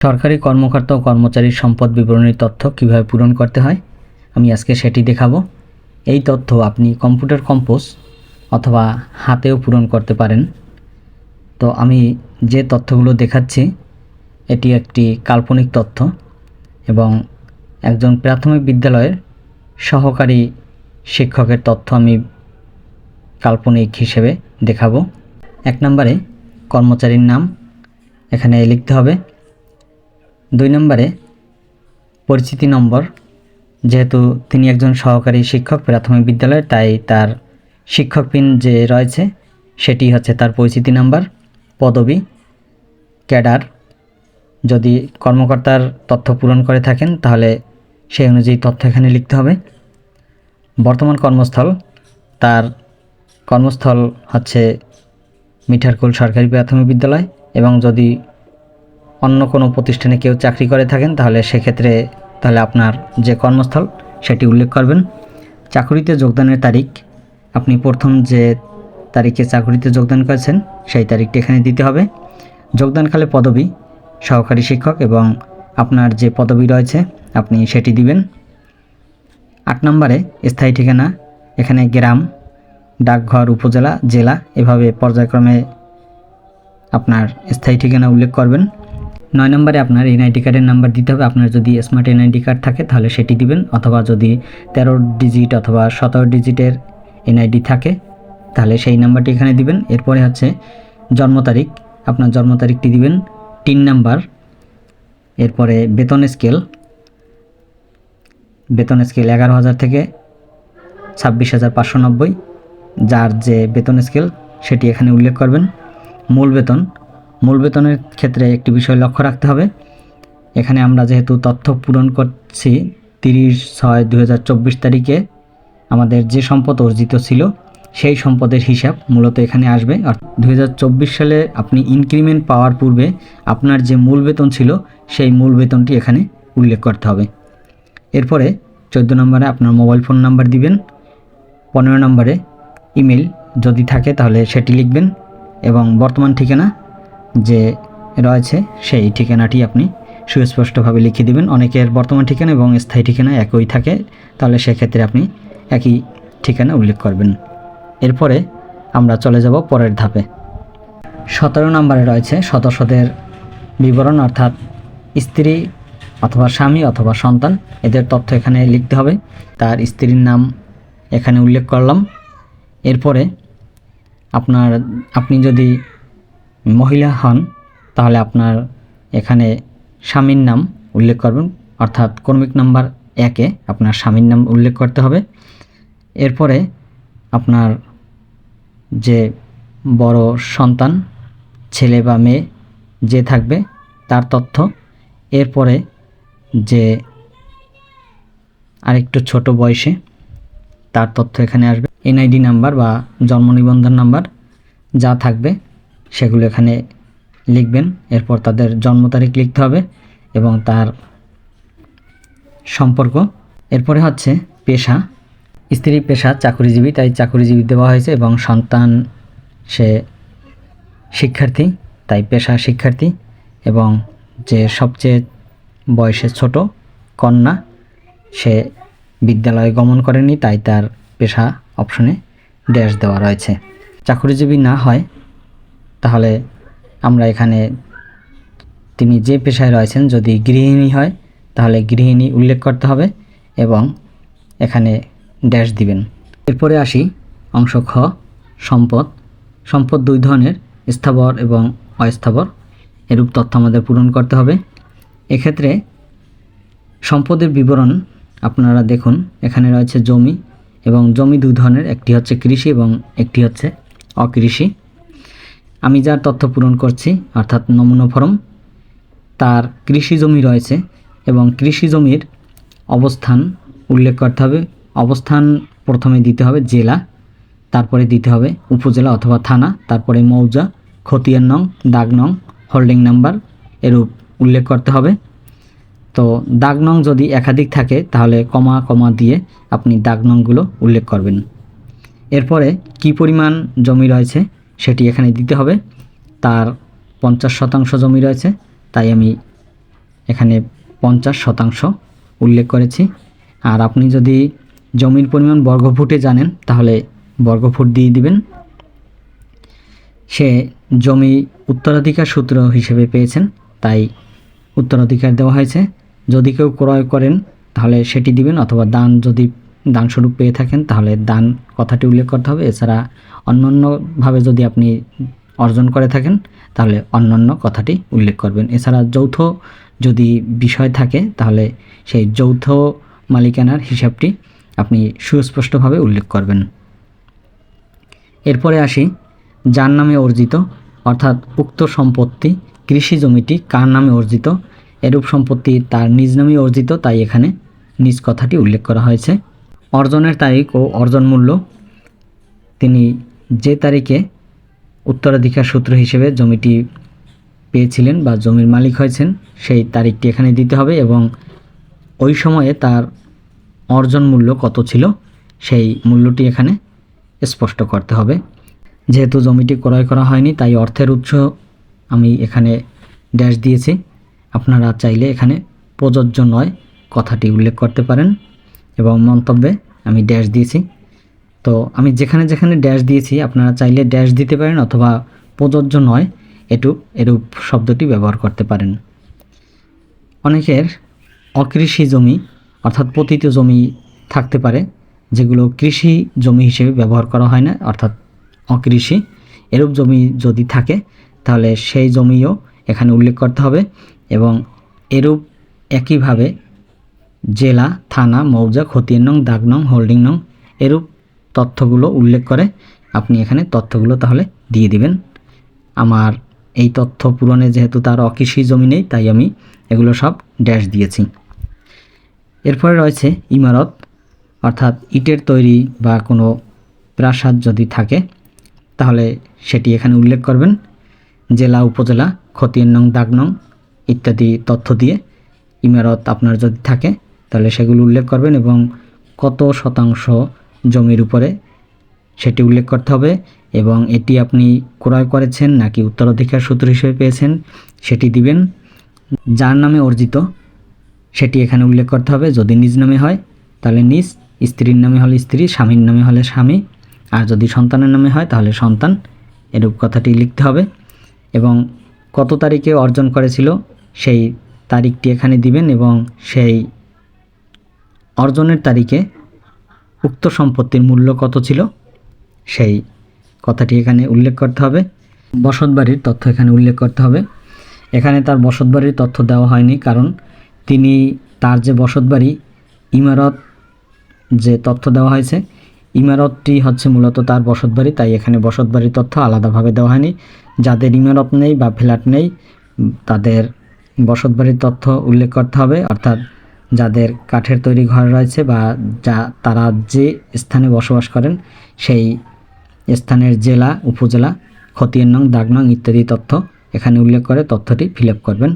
সরকারি কর্মকর্তা ও কর্মচারীর সম্পদ বিবরণীর তথ্য কীভাবে পূরণ করতে হয়? আমি আজকে সেটি দেখাবো। এই তথ্য আপনি কম্পিউটার কম্পোজ অথবা হাতেও পূরণ করতে পারেন। তো আমি যে তথ্যগুলো দেখাচ্ছি, এটি একটি কাল্পনিক তথ্য এবং একজন প্রাথমিক বিদ্যালয়ের সহকারী শিক্ষকের তথ্য আমি কাল্পনিক হিসেবে দেখাবো। এক নম্বরে কর্মচারীর নাম, এখানে লিখতে হবে দুই নম্বরে পরিচিতি নম্বর। যেহেতু তিনি একজন সহকারী শিক্ষক, প্রাথমিক বিদ্যালয়ের, তাই তার শিক্ষক পিন যে রয়েছে, সেটি হচ্ছে তার পরিচিতি নাম্বার। পদবি, ক্যাডার, যদি কর্মকর্তার তথ্য পূরণ করে থাকেন, তাহলে সেই অনুযায়ী তথ্য এখানে লিখতে হবে। বর্তমান কর্মস্থল, তার কর্মস্থল হচ্ছে মিঠারকুল সরকারি প্রাথমিক বিদ্যালয় এবং যদি অন্য কোনো প্রতিষ্ঠানে কেউ চাকরি করে থাকেন, তাহলে সেক্ষেত্রে তাহলে আপনার যে কর্মস্থল সেটি উল্লেখ করবেন। চাকরিতে যোগদানের তারিখ, আপনি প্রথম যে তারিখে চাকরিতে যোগদান করেছেন, সেই তারিখটি এখানে দিতে হবে। যোগদানকালে পদবি, সহকারী শিক্ষক এবং আপনার যে পদবি রয়েছে, আপনি সেটি দিবেন। আট নম্বরে স্থায়ী ঠিকানা, এখানে গ্রাম, ডাকঘর, উপজেলা, জেলা, এভাবে পর্যায়ক্রমে আপনার স্থায়ী ঠিকানা উল্লেখ করবেন। নয় নম্বরে আপনার এনআইডি কার্ডের নাম্বার দিতে হবে। আপনার যদি স্মার্ট এনআইডি কার্ড থাকে, তাহলে সেটি দিবেন। অথবা যদি তেরো ডিজিট অথবা সতেরো ডিজিটের এনআইডি থাকে, তাহলে সেই নাম্বারটি এখানে দিবেন। এরপরে হচ্ছে জন্ম তারিখ। আপনার জন্ম তারিখটি দিবেন তিন নাম্বার। এরপরে বেতন স্কেল বেতন স্কেল এগারো হাজার থেকে ছাব্বিশ হাজার পাঁচশো নব্বই। যার যে বেতন স্কেল সেটি এখানে উল্লেখ করবেন। মূল বেতন মূল বেতনের ক্ষেত্রে একটি বিষয় লক্ষ্য রাখতে হবে। এখানে আমরা যেহেতু তথ্য পূরণ করছি, তিরিশ ছয় দু তারিখে আমাদের যে সম্পদ অর্জিত ছিল, সেই সম্পদের হিসাব মূলত এখানে আসবে। আর দু হাজার চব্বিশ সালে আপনি ইনক্রিমেন্ট পাওয়ার পূর্বে আপনার যে মূল বেতন ছিল, সেই মূল বেতনটি এখানে উল্লেখ করতে হবে। এরপরে চোদ্দ নম্বরে আপনার মোবাইল ফোন নাম্বার দিবেন। পনেরো নম্বরে ইমেল যদি থাকে তাহলে সেটি লিখবেন এবং বর্তমান ঠিকানা যে রয়েছে সেই ঠিকানাটি আপনি সুস্পষ্টভাবে লিখে দিবেন। অনেকের বর্তমান ঠিকানা এবং স্থায়ী ঠিকানা একই থাকে, তাহলে সেক্ষেত্রে আপনি একই ঠিকানা উল্লেখ করবেন। এরপরে আমরা চলে যাব পরের ধাপে। সতেরো নম্বরে রয়েছে সদস্যদের বিবরণ, অর্থাৎ স্ত্রী অথবা স্বামী অথবা সন্তান, এদের তথ্য এখানে লিখতে হবে। তার স্ত্রীর নাম এখানে উল্লেখ করলাম। এরপরে আপনার, আপনি যদি মহিলা হন, তাহলে আপনার এখানে স্বামীর নাম উল্লেখ করবেন। অর্থাৎ কর্মিক নাম্বার একে আপনার স্বামীর নাম উল্লেখ করতে হবে। এরপরে আপনার যে বড় সন্তান, ছেলে বা মেয়ে যে থাকবে, তার তথ্য। এরপরে যে আরেকটু ছোট বয়সে, তার তথ্য এখানে আসবে। এনআইডি নাম্বার বা জন্ম নিবন্ধন নাম্বার যা থাকবে। সেগুলো এখানে লিখবেন। এরপর তাদের জন্ম তারিখ লিখতে হবে এবং তার সম্পর্ক। এরপরে হচ্ছে পেশা। স্ত্রী পেশা, চাকরিজীবী, তাই চাকরিজীবী দেওয়া হয়েছে এবং সন্তান সে শিক্ষার্থী, তাই পেশা শিক্ষার্থী এবং যে সবচেয়ে বয়সে ছোট কন্যা, সে বিদ্যালয়ে গমন করেনি, তাই তার পেশা অপশনে ড্যাশ দেওয়া রয়েছে। চাকুরিজীবী না হয় তাহলে আমরা এখানে তিনি যে পেশায় রয়েছেন, যদি গৃহিণী হয়, তাহলে গৃহিণী উল্লেখ করতে হবে এবং এখানে ড্যাশ দিবেন। এরপরে আসি অংশ খ, সম্পদ। সম্পদ দুই ধরনের, স্থাবর এবং অস্থাবর। এরূপ তথ্য আমাদের পূরণ করতে হবে। এক্ষেত্রে সম্পদের বিবরণ আপনারা দেখুন, এখানে রয়েছে জমি এবং জমি দুই ধরনের, একটি হচ্ছে কৃষি এবং একটি হচ্ছে অকৃষি। আমি যার তথ্য পূরণ করছি, অর্থাৎ নমুনা ফরম, তার কৃষি জমি রয়েছে এবং কৃষি জমির অবস্থান উল্লেখ করতে হবে। অবস্থান প্রথমে দিতে হবে জেলা, তারপরে দিতে হবে উপজেলা অথবা থানা, তারপরে মৌজা, খতিয়ান নং, দাগ নং, হোল্ডিং নাম্বার এরূপ উল্লেখ করতে হবে। তো দাগ নং যদি একাধিক থাকে, তাহলে কমা কমা দিয়ে আপনি দাগ নংগুলো উল্লেখ করবেন। এরপরে কি পরিমাণ জমি রয়েছে? সেটি এখানে দিতে হবে। তার পঞ্চাশ শতাংশ জমি রয়েছে, তাই আমি এখানে পঞ্চাশ শতাংশ উল্লেখ করেছি। আর আপনি যদি জমির পরিমাণ বর্গফুটে জানেন, তাহলে বর্গফুট দিয়ে দিবেন। সে জমি উত্তরাধিকার সূত্র হিসেবে পেয়েছেন, তাই উত্তরাধিকার দেওয়া হয়েছে। যদি কেউ ক্রয় করেন, তাহলে সেটি দিবেন, অথবা দান যদি দানস্বরূপ পেয়ে থাকেন, তাহলে দান কথাটি উল্লেখ করতে হবে। এছাড়া অন্যান্যভাবে যদি আপনি অর্জন করে থাকেন, তাহলে অন্যান্য কথাটি উল্লেখ করবেন। এছাড়া যৌথ যদি বিষয় থাকে, তাহলে সেই যৌথ মালিকানার হিসাবটি আপনি সুস্পষ্টভাবে উল্লেখ করবেন। এরপরে আসি, যার নামে অর্জিত, অর্থাৎ উক্ত সম্পত্তি, কৃষি জমিটি কার নামে অর্জিত? এরূপ সম্পত্তি তার নিজ নামে অর্জিত, তাই এখানে নিজ কথাটি উল্লেখ করা হয়েছে। অর্জনের তারিখ ও অর্জন মূল্য। তিনি যে তারিখে উত্তরাধিকার সূত্র হিসেবে জমিটি পেয়েছিলেন বা জমির মালিক হয়েছেন, সেই তারিখটি এখানে দিতে হবে এবং ওই সময়ে তার অর্জন মূল্য কত ছিল, সেই মূল্যটি এখানে স্পষ্ট করতে হবে। যেহেতু জমিটি ক্রয় করা হয়নি, তাই অর্থের উৎস আমি এখানে ড্যাশ দিয়েছি। আপনারা চাইলে এখানে প্রযোজ্য নয় কথাটি উল্লেখ করতে পারেন। এবং মন্তব্যে আমি ড্যাশ দিয়েছি। তো আমি যেখানে যেখানে ড্যাশ দিয়েছি, আপনারা চাইলে ড্যাশ দিতে পারেন অথবা প্রযোজ্য নয় এটুক এরূপ শব্দটি ব্যবহার করতে পারেন। অনেকের অকৃষি জমি, অর্থাৎ পতিত জমি থাকতে পারে, যেগুলো কৃষি জমি হিসেবে ব্যবহার করা হয় না, অর্থাৎ অকৃষি। এরূপ জমি যদি থাকে, তাহলে সেই জমিও এখানে উল্লেখ করতে হবে এবং এরূপ একইভাবে জেলা, থানা, মৌজা, খতিয়ান নং, দাগ নং, হোল্ডিং নং এরূপ তথ্যগুলো উল্লেখ করে আপনি এখানে তথ্যগুলো তাহলে দিয়ে দিবেন। আমার এই তথ্য পূরণে যেহেতু তার অকৃষি জমি নেই, তাই আমি এগুলো সব ড্যাশ দিয়েছি। এরপরে রয়েছে ইমারত, অর্থাৎ ইটের তৈরি বা কোনো প্রাসাদ যদি থাকে, তাহলে সেটি এখানে উল্লেখ করবেন। জেলা, উপজেলা, খতিয়ান নং, দাগ নং ইত্যাদি তথ্য দিয়ে ইমারত আপনার যদি থাকে তাহলে সেগুলো উল্লেখ করবেন এবং কত শতাংশ জমির উপরে সেটি উল্লেখ করতে হবে এবং এটি আপনি ক্রয় করেছেন নাকি উত্তরাধিকার সূত্র হিসেবে পেয়েছেন সেটি দিবেন। যার নামে অর্জিত সেটি এখানে উল্লেখ করতে হবে। যদি নিজ নামে হয়, তাহলে নিজ, স্ত্রীর নামে হলে স্ত্রী, স্বামীর নামে হলে স্বামী। আর যদি সন্তানের নামে হয়, তাহলে সন্তান। এরূপ কথাটি লিখতে হবে। এবং কত তারিখে অর্জন করেছিল, সেই তারিখটি এখানে দিবেন এবং সেই অর্জনের তারিখে উক্ত সম্পত্তির মূল্য কত ছিল? সেই কথাটি এখানে উল্লেখ করতে হবে। বসতবাড়ির তথ্য এখানে উল্লেখ করতে হবে। এখানে তার বসতবাড়ির তথ্য দেওয়া হয়নি কারণ তিনি তার যে বসতবাড়ি ইমারত যে তথ্য দেওয়া হয়েছে, ইমারতটি হচ্ছে মূলত তার বসতবাড়ি তাই এখানে বসতবাড়ির তথ্য আলাদাভাবে দেওয়া হয়নি। যাদের ইমারত নেই বা ফ্ল্যাট নেই, তাদের বসতবাড়ির তথ্য উল্লেখ করতে হবে। অর্থাৎ যাদের কাঠের তৈরি ঘর রয়েছে বা যা তারা যে স্থানে বসবাস করেন, সেই স্থানের জেলা, উপজেলা, খতিয়ান নং, দাগ নং ইত্যাদি তথ্য এখানে উল্লেখ করে তথ্যটি ফিল করবেন।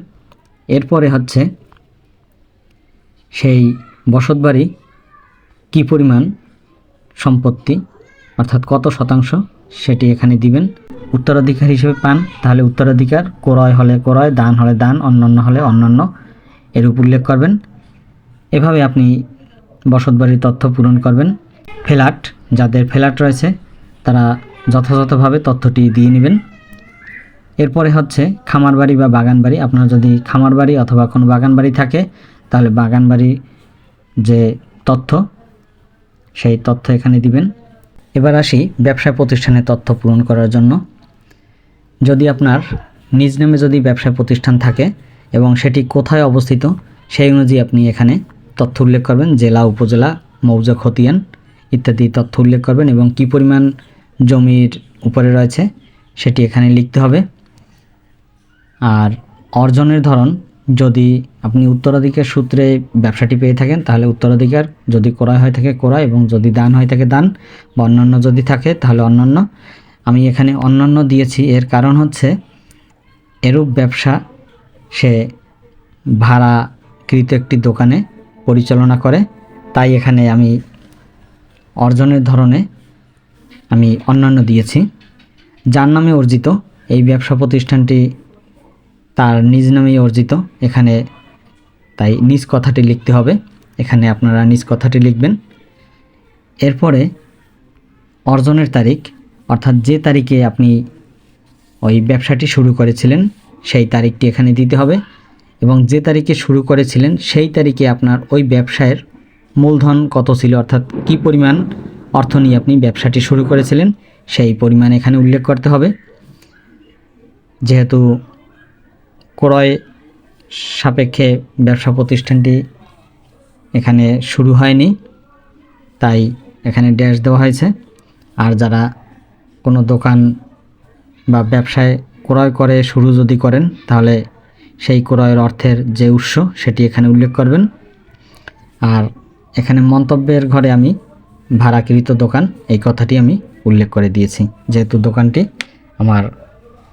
এরপরে হচ্ছে সেই বসতবাড়ি কী পরিমাণ সম্পত্তি, অর্থাৎ কত শতাংশ সেটি এখানে দিবেন। উত্তরাধিকার হিসেবে পান, তাহলে উত্তরাধিকার, ক্রয় হলে ক্রয়, দান হলে দান, অন্যান্য হলে অন্যান্য, এরূপ উল্লেখ করবেন। এভাবে আপনি বসতবাড়ির তথ্য পূরণ করবেন। ফ্ল্যাট, যাদের ফ্ল্যাট রয়েছে, তারা যথাযথভাবে তথ্যটি দিয়ে নেবেন। এরপরে হচ্ছে খামার বাড়ি বা বাগান বাড়ি আপনার যদি খামার বাড়ি অথবা কোনো বাগান বাড়ি থাকে, তাহলে বাগান বাড়ি যে তথ্য, সেই তথ্য এখানে দিবেন। এবার আসি ব্যবসা প্রতিষ্ঠানের তথ্য পূরণ করার জন্য। যদি আপনার নিজ নামে যদি ব্যবসা প্রতিষ্ঠান থাকে এবং সেটি কোথায় অবস্থিত, সেই অনুযায়ী আপনি এখানে তথ্য উল্লেখ করবেন, জেলা, উপজেলা, মৌজা, খতিয়ান ইত্যাদি তথ্য উল্লেখ করবেন এবং কী পরিমাণ জমির উপরে রয়েছে সেটি এখানে লিখতে হবে। আর অর্জনের ধরন, যদি আপনি উত্তরাধিকার সূত্রে ব্যবসাটি পেয়ে থাকেন, তাহলে উত্তরাধিকার যদি ক্রয় হয়ে থাকে, ক্রয় এবং যদি দান হয়ে থাকে, দান বা অন্যান্য যদি থাকে, তাহলে অন্যান্য। আমি এখানে অন্যান্য দিয়েছি, এর কারণ হচ্ছে এরূপ ব্যবসা সে ভাড়াকৃত একটি দোকানে পরিচালনা করে। তাই এখানে আমি অর্জনের ধরনে আমি অন্যান্য দিয়েছি। যার নামে অর্জিত, এই ব্যবসা প্রতিষ্ঠানটি তার নিজ নামেই অর্জিত। এখানে তাই নিজ কথাটি লিখতে হবে। এখানে আপনারা নিজ কথাটি লিখবেন। এরপরে অর্জনের তারিখ, অর্থাৎ যে তারিখে আপনি ওই ব্যবসাটি শুরু করেছিলেন, সেই তারিখটি এখানে দিতে হবে। এবং যে তারিখে শুরু করেছিলেন, সেই তারিখে আপনার ওই ব্যবসায়ের মূলধন কত ছিল? অর্থাৎ কী পরিমাণ অর্থ নিয়ে আপনি ব্যবসাটি শুরু করেছিলেন, সেই পরিমাণ এখানে উল্লেখ করতে হবে। যেহেতু ক্রয় সাপেক্ষে ব্যবসা প্রতিষ্ঠানটি এখানে শুরু হয়নি, তাই এখানে ড্যাশ দেওয়া হয়েছে। আর যারা কোনো দোকান বা ব্যবসায় ক্রয় করে, শুরু যদি করেন, তাহলে সেই ক্রয়ের অর্থের যে উৎস সেটি এখানে উল্লেখ করবেন। আর এখানে মন্তব্যের ঘরে আমি ভাড়াকৃত দোকান, এই কথাটি আমি উল্লেখ করে দিয়েছি। যেহেতু দোকানটি আমার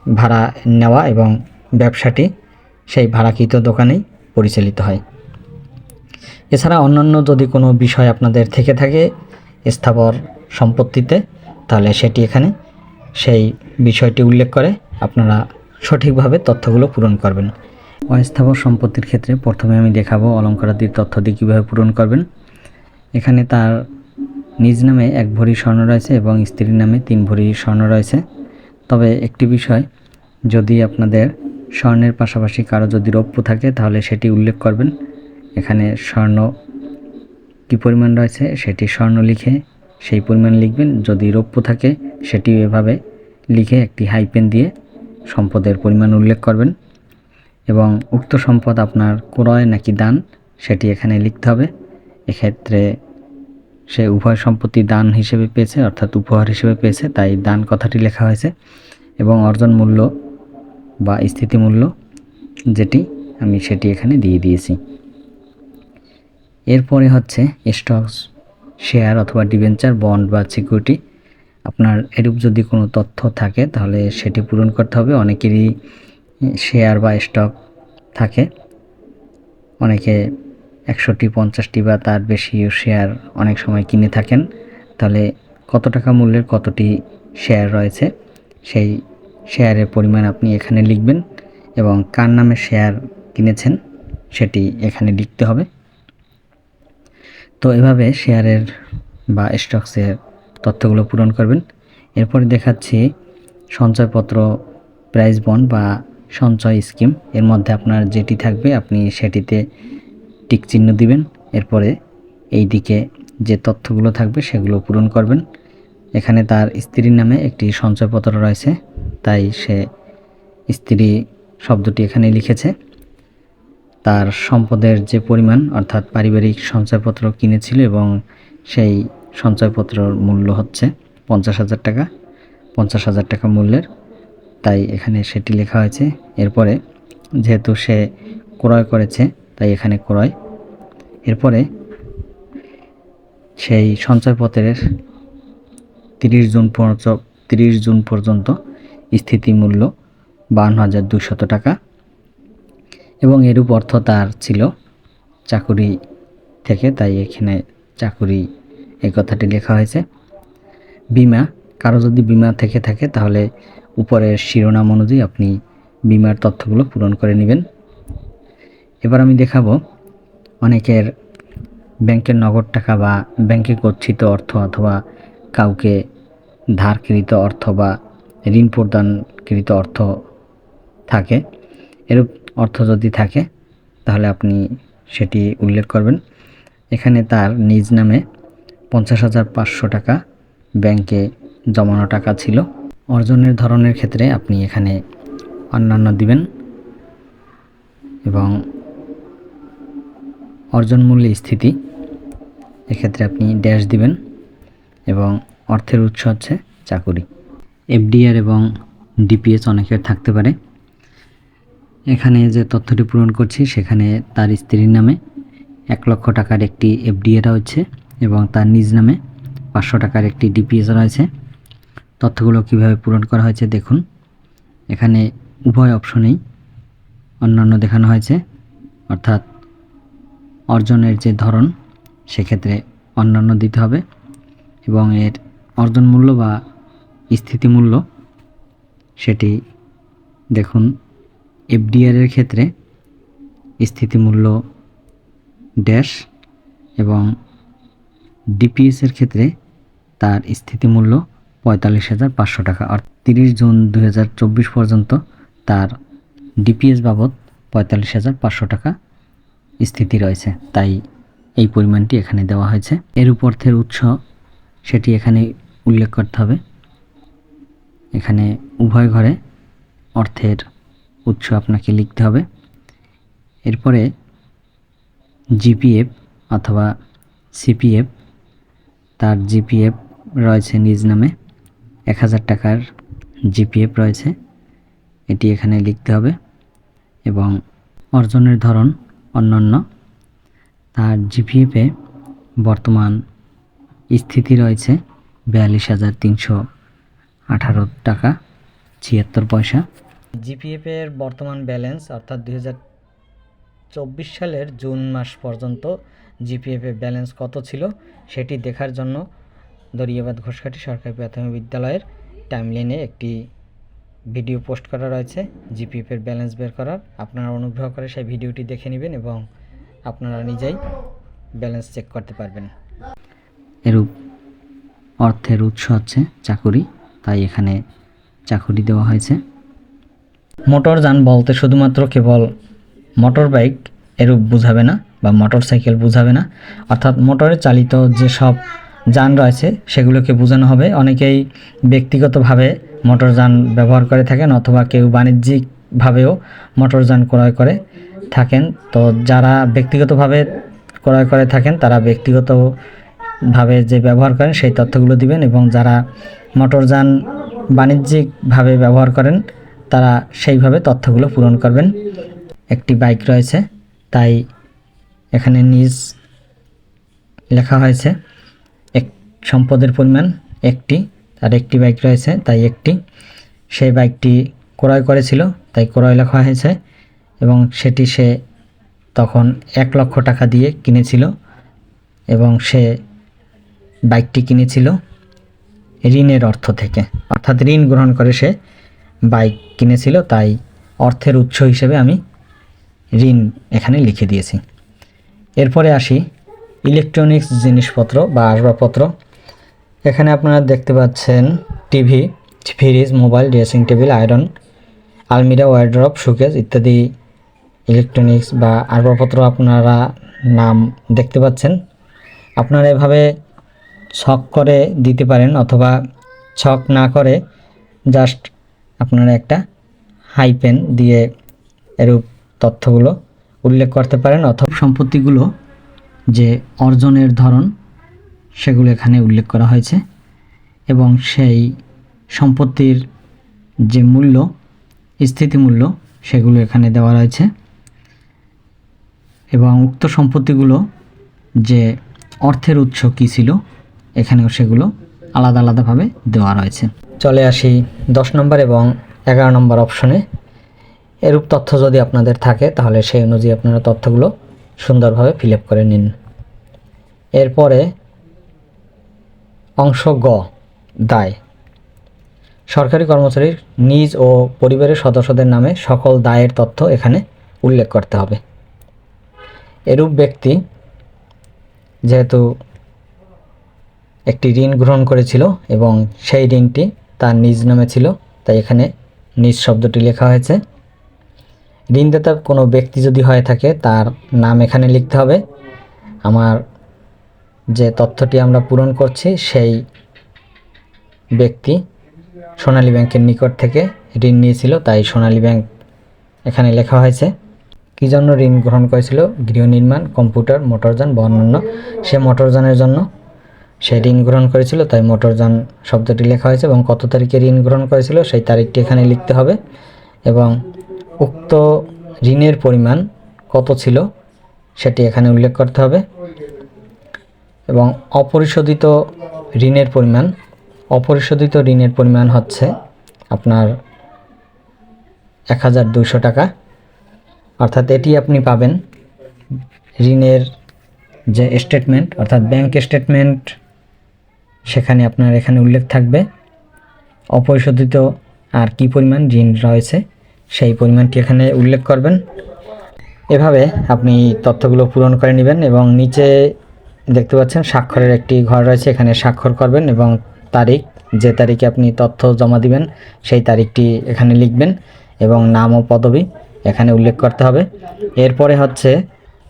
ভাড়া নেওয়া এবং ব্যবসাটি সেই ভাড়াকৃত দোকানেই পরিচালিত হয়। এছাড়া অন্যান্য যদি কোনো বিষয় আপনাদের থেকে থাকে স্থাবর সম্পত্তিতে, তাহলে সেটি এখানে সেই বিষয়টি উল্লেখ করে আপনারা সঠিকভাবে তথ্যগুলো পূরণ করবেন। অস্থাবর সম্পত্তির ক্ষেত্রে প্রথমে আমি দেখাবো অলঙ্কারাদির তথ্য দিয়ে কীভাবে পূরণ করবেন। এখানে তার নিজ নামে এক ভরি স্বর্ণ রয়েছে এবং স্ত্রীর নামে তিন ভরি স্বর্ণ রয়েছে। তবে একটি বিষয়, যদি আপনাদের স্বর্ণের পাশাপাশি কারও যদি রৌপ্য থাকে, তাহলে সেটি উল্লেখ করবেন। এখানে স্বর্ণ কী পরিমাণ রয়েছে, সেটি স্বর্ণ লিখে সেই পরিমাণ লিখবেন। যদি রৌপ্য থাকে সেটি এভাবে লিখে একটি হাইপেন দিয়ে সম্পদের পরিমাণ উল্লেখ করবেন। এবং উক্ত সম্পদ আপনার ক্রয় নাকি দান, সেটি এখানে লিখতে হবে। এক্ষেত্রে সে উভয় সম্পত্তি দান হিসেবে পেয়েছে, অর্থাৎ উপহার হিসেবে পেয়েছে, তাই দান কথাটি লেখা হয়েছে। এবং অর্জন মূল্য বা স্থিতি মূল্য যেটি, আমি সেটি এখানে দিয়ে দিয়েছি। এরপরে হচ্ছে স্টকস, শেয়ার অথবা ডিবেঞ্চার, বন্ড বা সিকিউরিটি। আপনার এরূপ যদি কোনো তথ্য থাকে, তাহলে সেটি পূরণ করতে হবে। অনেকেরই শেয়ার বা স্টক থাকে। অনেকে একশোটি, পঞ্চাশটি বা তার বেশি শেয়ার অনেক সময় কিনে থাকেন। তাহলে কত টাকা মূল্যের কতটি শেয়ার রয়েছে? সেই শেয়ারের পরিমাণ আপনি এখানে লিখবেন এবং কার নামে শেয়ার কিনেছেন সেটি এখানে লিখতে হবে। তো এভাবে শেয়ারের বা স্টকসের তথ্যগুলো পূরণ করবেন। এরপরে দেখাচ্ছি সঞ্চয়পত্র প্রাইজ বন্ড বা সঞ্চয় স্কিম। এর মধ্যে আপনার যেটি থাকবে, আপনি সেটিতে টিক চিহ্ন দিবেন। এরপরে এই দিকে যে তথ্যগুলো থাকবে, সেগুলো পূরণ করবেন। এখানে তার স্ত্রীর নামে একটি সঞ্চয়পত্র রয়েছে, তাই সে স্ত্রী শব্দটি এখানে লিখেছে। তার সম্পদের যে পরিমাণ, অর্থাৎ পারিবারিক সঞ্চয়পত্র কিনেছিল এবং সেই সঞ্চয়পত্রর মূল্য হচ্ছে পঞ্চাশ হাজার টাকা। পঞ্চাশ হাজার টাকা মূল্যের তাই এখানে সেটি লেখা হয়েছে। এরপরে যেহেতু সে ক্রয় করেছে, তাই এখানে ক্রয়। এরপরে সেই সঞ্চয়পত্রের তিরিশ জুন পর্যন্ত, তিরিশ জুন পর্যন্ত স্থিতি মূল্য বান্ন হাজার দুশত টাকা এবং এরূপ অর্থ তার ছিল চাকুরি থেকে, তাই এখানে চাকুরি এই কথাটি লেখা হয়েছে। বিমা, কারও যদি বিমা থেকে থাকে, তাহলে উপরের শিরোনাম অনুযায়ী আপনি বিমার তথ্যগুলো পূরণ করে নেবেন। এবার আমি দেখাবো অনেকের ব্যাংকের নগদ টাকা বা ব্যাংকে গচ্ছিত অর্থ অথবা কাউকে ধারকৃত অর্থ বা ঋণ প্রদানকৃত অর্থ থাকে। এরূপ অর্থ যদি থাকে, তাহলে আপনি সেটি উল্লেখ করবেন। এখানে তার নিজ নামে পঞ্চাশ হাজার পাঁচশো টাকা ব্যাংকে জমানো টাকা ছিল। অর্জনের ধরনের ক্ষেত্রে আপনি এখানে অন্যান্য দিবেন এবং অর্জন মূল্যে স্থিতি, এক্ষেত্রে আপনি ড্যাশ দিবেন এবং অর্থের উৎস হচ্ছে চাকুরি। এফডিআর এবং ডিপিএস অনেকের থাকতে পারে। এখানে যে তথ্যটি পূরণ করছি, সেখানে তার স্ত্রীর নামে এক লক্ষ টাকার একটি এফডিএ রয়েছে এবং তার নিজ নামে পাঁচশো টাকার একটি ডিপিএস রয়েছে। তথ্যগুলো কীভাবে পূরণ করা হয়েছে দেখুন। এখানে উভয় অপশনেই অন্যান্য দেখানো হয়েছে। অর্থাৎ অর্জনের যে ধরন, সেক্ষেত্রে অন্যান্য দিতে হবে এবং এর অর্জন মূল্য বা স্থিতি মূল্য, সেটি দেখুন, এফডিআর এর ক্ষেত্রে স্থিতি মূল্য ড্যাশ এবং ডিপিএসের ক্ষেত্রে তার স্থিতিমূল্য পঁয়তাল্লিশ হাজার পাঁচশো টাকা। আর তিরিশ জুন দু হাজার চব্বিশ পর্যন্ত তার ডিপিএস বাবদ পঁয়তাল্লিশ হাজার পাঁচশো টাকা স্থিতি রয়েছে। তাই এই পরিমাণটি এখানে দেওয়া হয়েছে। এর অর্থের উৎস সেটি এখানে উল্লেখ করতে হবে। এখানে উভয় ঘরে অর্থের উৎস আপনাকে লিখতে হবে। এরপরে জিপিএফ অথবা সিপিএফ, তার জিপিএফ রয়েছে নিজ নামে। এক হাজার টাকার জিপিএফ রয়েছে। এটি এখানে লিখতে হবে এবং অর্জনের ধরন অন্যান্য তার জিপিএফে বর্তমান স্থিতি রয়েছে বিয়াল্লিশ হাজার তিনশো আঠারো টাকা ছিয়াত্তর পয়সা। জিপিএফের বর্তমান ব্যালেন্স অর্থাৎ দুই চব্বিশ সালের জুন মাস পর্যন্ত জিপিএফের ব্যালেন্স কত ছিল সেটি দেখার জন্য দরিয়াবাদ ঘোষঘাটি সরকারি প্রাথমিক বিদ্যালয়ের টাইমলাইনে একটি ভিডিও পোস্ট করা রয়েছে জিপিএফের ব্যালেন্স বের করার। আপনারা অনুগ্রহ করে সেই ভিডিওটি দেখে নেবেন এবং আপনারা নিজেই ব্যালেন্স চেক করতে পারবেন। এরূপ অর্থের উৎস হচ্ছে চাকুরি তাই এখানে চাকুরি দেওয়া হয়েছে। মোটর যান বলতে শুধুমাত্র কেবল মোটর বাইক এরূপ বোঝাবে না বা মোটর সাইকেল বোঝাবে না। অর্থাৎ মোটরে চালিত যেসব যান রয়েছে, সেগুলোকে বোঝানো হবে। অনেকেই ব্যক্তিগতভাবে মোটর যান ব্যবহার করে থাকেন অথবা কেউ বাণিজ্যিকভাবেও মোটর যান ক্রয় করে থাকেন। তো যারা ব্যক্তিগতভাবে ক্রয় করে থাকেন, তারা ব্যক্তিগতভাবে যে ব্যবহার করেন, সেই তথ্যগুলো দিবেন এবং যারা মোটরযান বাণিজ্যিকভাবে ব্যবহার করেন, তারা সেইভাবে তথ্যগুলো পূরণ করবেন। একটি বাইক রয়েছে, তাই এখানে নিজ লেখা হয়েছে। সম্পদের পরিমাণ একটি আর একটি বাইক রয়েছে, তাই একটি। সেই বাইকটি ক্রয় করেছিল, তাই ক্রয় লেখা হয়েছে এবং সেটি সে তখন এক লক্ষ টাকা দিয়ে কিনেছিল এবং সে বাইকটি কিনেছিল ঋণের অর্থ থেকে। অর্থাৎ ঋণ গ্রহণ করে সে বাইক কিনেছিল, তাই অর্থের উৎস হিসেবে আমি ঋণ এখানে লিখে দিয়েছি। এরপরে আসি ইলেকট্রনিক্স জিনিসপত্র বা আসবাবপত্র। এখানে আপনারা দেখতে পাচ্ছেন TV, fridge, mobile, dressing table, iron, আলমিরা, ওয়ার্ড্রপ, শোকেস ইত্যাদি ইলেকট্রনিক্স বা আসবাবপত্র আপনারা নাম দেখতে পাচ্ছেন। আপনারা এভাবে ছক করে দিতে পারেন অথবা ছক না করে জাস্ট আপনারা একটা হাইপেন দিয়ে এরূপ তথ্যগুলো উল্লেখ করতে পারেন অথবা সম্পত্তিগুলো যে অর্জনের ধরন সেগুলো এখানে উল্লেখ করা হয়েছে এবং সেই সম্পত্তির যে মূল্য স্থিতিমূল্য সেগুলো এখানে দেওয়া রয়েছে। এবং উক্ত সম্পত্তিগুলো যে অর্থের উৎস কী ছিল, এখানেও সেগুলো আলাদা আলাদাভাবে দেওয়া রয়েছে। চলে আসি দশ নম্বর এবং এগারো নম্বর অপশনে। এরূপ তথ্য যদি আপনাদের থাকে, তাহলে সেই অনুযায়ী আপনারা তথ্যগুলো সুন্দরভাবে ফিল করে নিন। এরপরে অংশ গ, দায়। সরকারি কর্মচারীর নিজ ও পরিবারের সদস্যদের নামে সকল দায়ের তথ্য এখানে উল্লেখ করতে হবে। এরূপ ব্যক্তি যেহেতু একটি ঋণ গ্রহণ করেছিল এবং সেই ঋণটি তার নিজ নামে ছিল, তাই এখানে নিজ শব্দটি লেখা হয়েছে। ঋণদাতা কোনো ব্যক্তি যদি হয়ে থাকে, তার নাম এখানে লিখতে হবে। আমার যে তথ্যটি আমরা পূরণ করছি, সেই ব্যক্তি সোনালী ব্যাংকের নিকট থেকে ঋণ নিয়েছিল, তাই সোনালী ব্যাংক এখানে লেখা হয়েছে, কী জন্য ঋণ গ্রহণ করেছিল? গৃহ নির্মাণ, কম্পিউটার, মোটরযান বা সে মোটরযানের জন্য সে ঋণ গ্রহণ করেছিল, তাই মোটরযান শব্দটি লেখা হয়েছে এবং কত তারিখে ঋণ গ্রহণ করেছিল, সেই তারিখটি এখানে লিখতে হবে। এবং উক্ত ঋণের পরিমাণ কত ছিল, সেটি এখানে উল্লেখ করতে হবে। এবং অপরিশোধিত ঋণের পরিমাণ, অপরিশোধিত ঋণের পরিমাণ হচ্ছে আপনার এক হাজার দুশো টাকা। অর্থাৎ এটি আপনি পাবেন ঋণের যে স্টেটমেন্ট অর্থাৎ ব্যাংক স্টেটমেন্ট সেখানে আপনার এখানে উল্লেখ থাকবে অপরিশোধিত আর কি পরিমাণ ঋণ রয়েছে, সেই পরিমাণটি এখানে উল্লেখ করবেন। এভাবে আপনি তথ্যগুলো পূরণ করে নেবেন এবং নিচে দেখতে পাচ্ছেন, স্বাক্ষরের একটি ঘর রয়েছে, এখানে স্বাক্ষর করবেন এবং তারিখ, যে তারিখে আপনি তথ্য জমা দিবেন, সেই তারিখটি এখানে লিখবেন এবং নাম ও পদবি এখানে উল্লেখ করতে হবে। এরপরে হচ্ছে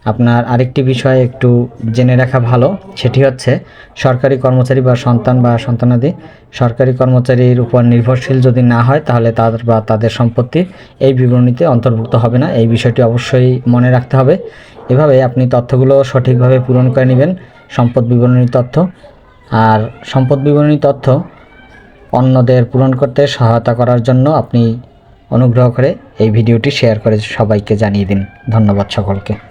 আপনার আরেকটি বিষয় একটু জেনে রাখা ভালো, সেটি হচ্ছে সরকারি কর্মচারী বা সন্তান বা সন্তানাদি সরকারি কর্মচারীর উপর নির্ভরশীল যদি না হয়, তাহলে তাদের বা তাদের সম্পত্তি এই বিবরণীতে অন্তর্ভুক্ত হবে না। এই বিষয়টি অবশ্যই মনে রাখতে হবে। এভাবে আপনি তথ্যগুলো সঠিকভাবে পূরণ করে নেবেন, সম্পদ বিবরণীর তথ্য। আর সম্পদ বিবরণী তথ্য অন্যদের পূরণ করতে সহায়তা করার জন্য আপনি অনুগ্রহ করে এই ভিডিওটি শেয়ার করে সবাইকে জানিয়ে দিন। ধন্যবাদ সকলকে।